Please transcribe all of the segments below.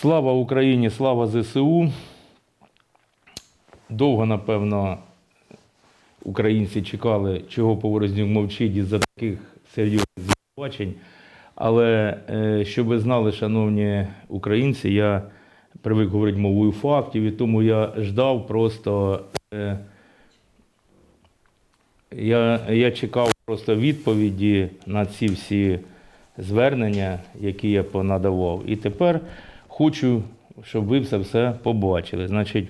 Слава Україні, слава ЗСУ. Довго, напевно, українці чекали, чого Поворознюк мовчить із-за таких серйозних звинувачень. Але е, щоб ви знали, шановні українці, я привик говорити мовою фактів, і тому я ждав просто. Е, я, я чекав просто відповіді на ці всі звернення, які я понадавав. І тепер хочу, щоб ви це все побачили. Значить,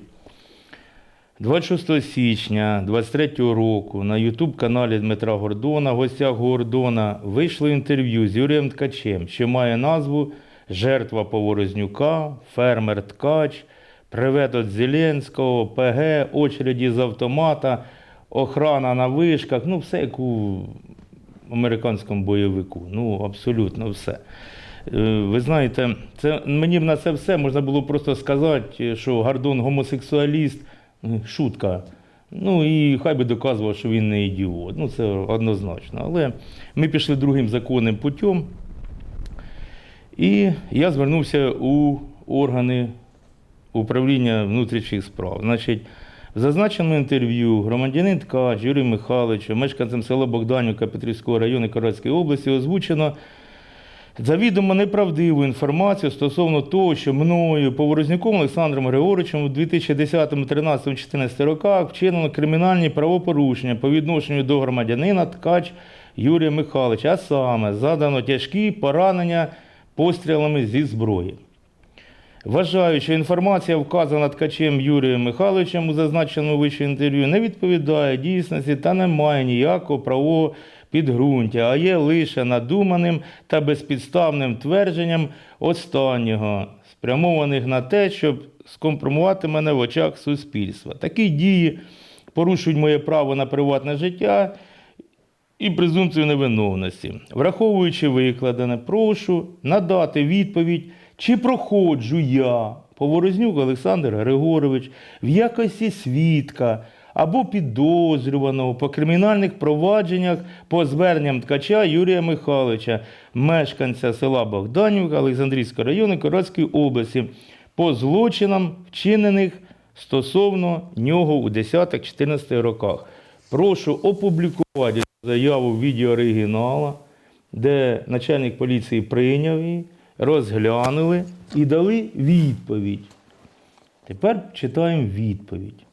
26 січня 23 року на Ютуб-каналі Дмитра Гордона, в гостях Гордона, вийшло інтерв'ю з Юрієм Ткачем, що має назву Жертва Поворознюка, фермер Ткач, привет від Зеленського, ПГ, очереді з автомата, охрана на вишках, ну все як у американському бойовику. Ну, абсолютно все. Е, Ви знаєте, це, мені б на це все можна було просто сказати, що Гордон гомосексуаліст, Е, шутка. Ну і хай би доказував, що він не ідіот. Ну, це однозначно. Але ми пішли другим законним путем. І я звернувся у органи управління внутрішніх справ. Значить, в зазначеному інтерв'ю громадянин Ткач Юрій Михайлович, мешканцем села Богданівка Петрівського району Карацької області, озвучено завідомо неправдиву інформацію стосовно того, що мною, Поворозняком Олександром Григоровичем у 2010, 2013, 2014 роках вчинено кримінальні правопорушення по відношенню до громадянина Ткач Юрія Михайловича, а саме задано тяжкі поранення пострілами зі зброї. Вважаю, що інформація, вказана ткачем Юрієм Михайловичем у зазначеному вище інтерв'ю, не відповідає дійсності та не має ніякого правового підґрунтя, а є лише надуманим та безпідставним твердженням останнього, спрямованих на те, щоб скомпромувати мене в очах суспільства. Такі дії порушують моє право на приватне життя і презумпцію невиновності. Враховуючи викладене, прошу надати відповідь, чи проходжу я, Поворознюк Олександр Григорович, в якості свідка або підозрюваного по кримінальних провадженнях по зверненням ткача Юрія Михайловича, мешканця села Богданівка Олександрійського району Корадської області, по злочинам, вчинених стосовно нього у 10-14 роках. Прошу опублікувати заяву в відеооригінала, де начальник поліції прийняв її, розглянули і дали відповідь. Тепер читаємо відповідь.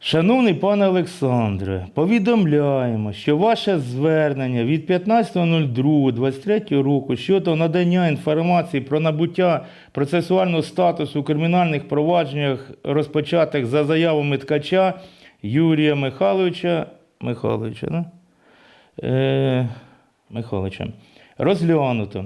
Шановний пане Олександре, повідомляємо, що ваше звернення від 15.02.23 року щодо надання інформації про набуття процесуального статусу у кримінальних провадженнях, розпочатих за заявами ткача Юрія Михайловича, Михайловича, да? е, Михайловича, розглянуто.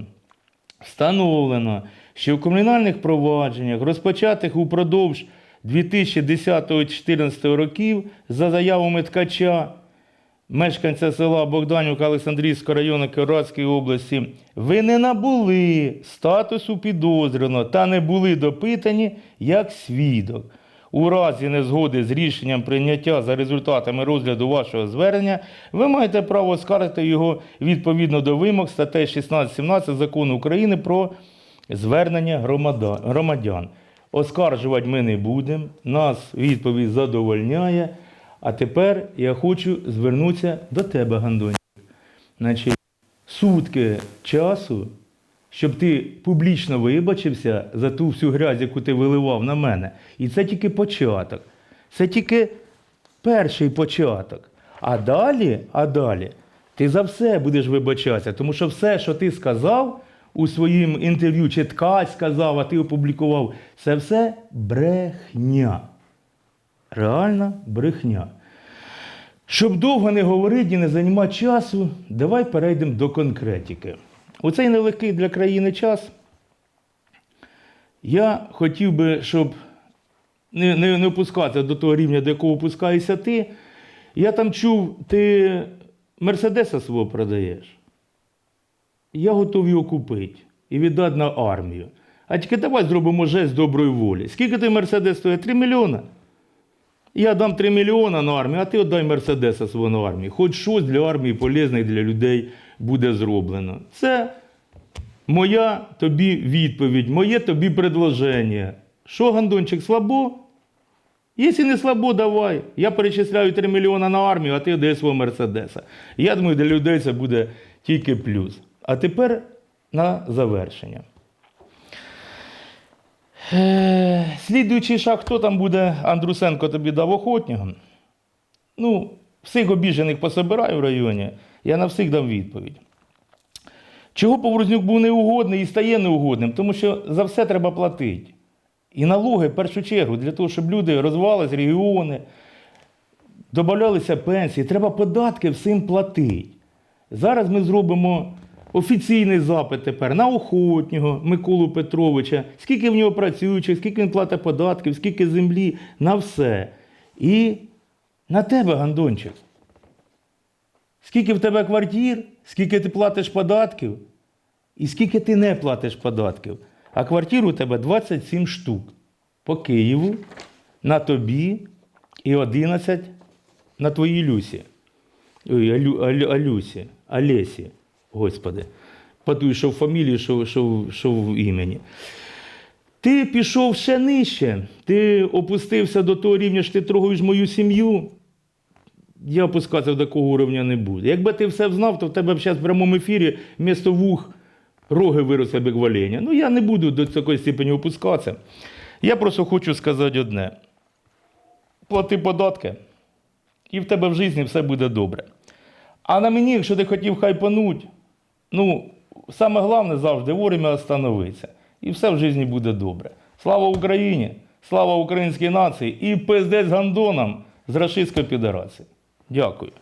Встановлено, що в кримінальних провадженнях, розпочатих упродовж 2010-2014 років за заявами ткача, мешканця села Богданівка Олександрійського району Кіровоградської області, ви не набули статусу підозрюваного та не були допитані як свідок. У разі незгоди з рішенням прийняття за результатами розгляду вашого звернення, ви маєте право оскаржити його відповідно до вимог статей 16-17 закону України про звернення громадян. Оскаржувати ми не будемо, нас відповідь задовольняє. А тепер я хочу звернутися до тебе, Гандонь. Значить, сутки часу, щоб ти публічно вибачився за ту всю грязь, яку ти виливав на мене. І це тільки початок. Це тільки перший початок. А далі, а далі, ти за все будеш вибачатися, тому що все, що ти сказав у своїм інтерв'ю, чи ткач сказав, а ти опублікував, це все брехня. Реальна брехня. Щоб довго не говорити і не займати часу, давай перейдемо до конкретики. У цей нелегкий для країни час я хотів би, щоб не, не, не опускатися до того рівня, до якого опускаєшся ти. Я там чув, ти Мерседеса свого продаєш. Я готов його купити і віддати на армію. А тільки давай зробимо жест доброї волі. Скільки той Мерседес стоїть? 3 мільйони. Я дам 3 мільйони на армію, а ти віддай Мерседеса свого на армію. Хоч щось для армії полезне і для людей буде зроблено. Це моя тобі відповідь, моє тобі предложення. Що, Гандончик, слабо? Якщо не слабо, давай. Я перечисляю 3 мільйони на армію, а ти дай свого Мерседеса. Я думаю, для людей це буде тільки плюс. А тепер на завершення. Е, Слідуючий шаг, хто там буде, Андрусенко тобі дав охотнього. Ну, всіх обіжених пособираю в районі, я на всіх дам відповідь. Чого Поворознюк був неугодний і стає неугодним? Тому що за все треба платити. І налоги в першу чергу, для того, щоб люди розвивались, регіони, додавалися пенсії, треба податки всім платити. Зараз ми зробимо офіційний запит тепер на охотнього Миколу Петровича, скільки в нього працюючих, скільки він платить податків, скільки землі, на все. І на тебе, Гандончик. Скільки в тебе квартир, скільки ти платиш податків, і скільки ти не платиш податків. А квартир у тебе 27 штук по Києву, на тобі і 11 на твоїй Люсі. Ой, Алю, Алю, Алюсі, Олесі, Господи. По той, що в фамілії, що, що, що в імені. Ти пішов ще нижче. Ти опустився до того рівня, що ти трогаєш мою сім'ю. Я опускатися до такого уровня не буду. Якби ти все знав, то в тебе б зараз в прямому ефірі вмісто вух роги виросли б як. Ну я не буду до такої степені опускатися. Я просто хочу сказати одне: плати податки, і в тебе в житті все буде добре. А на мені, якщо ти хотів хайпануть, ну, саме головне завжди вовремя остановитися. І все в житті буде добре. Слава Україні! Слава українській нації і пиздець гандонам з Рашистської Федерації. Дякую.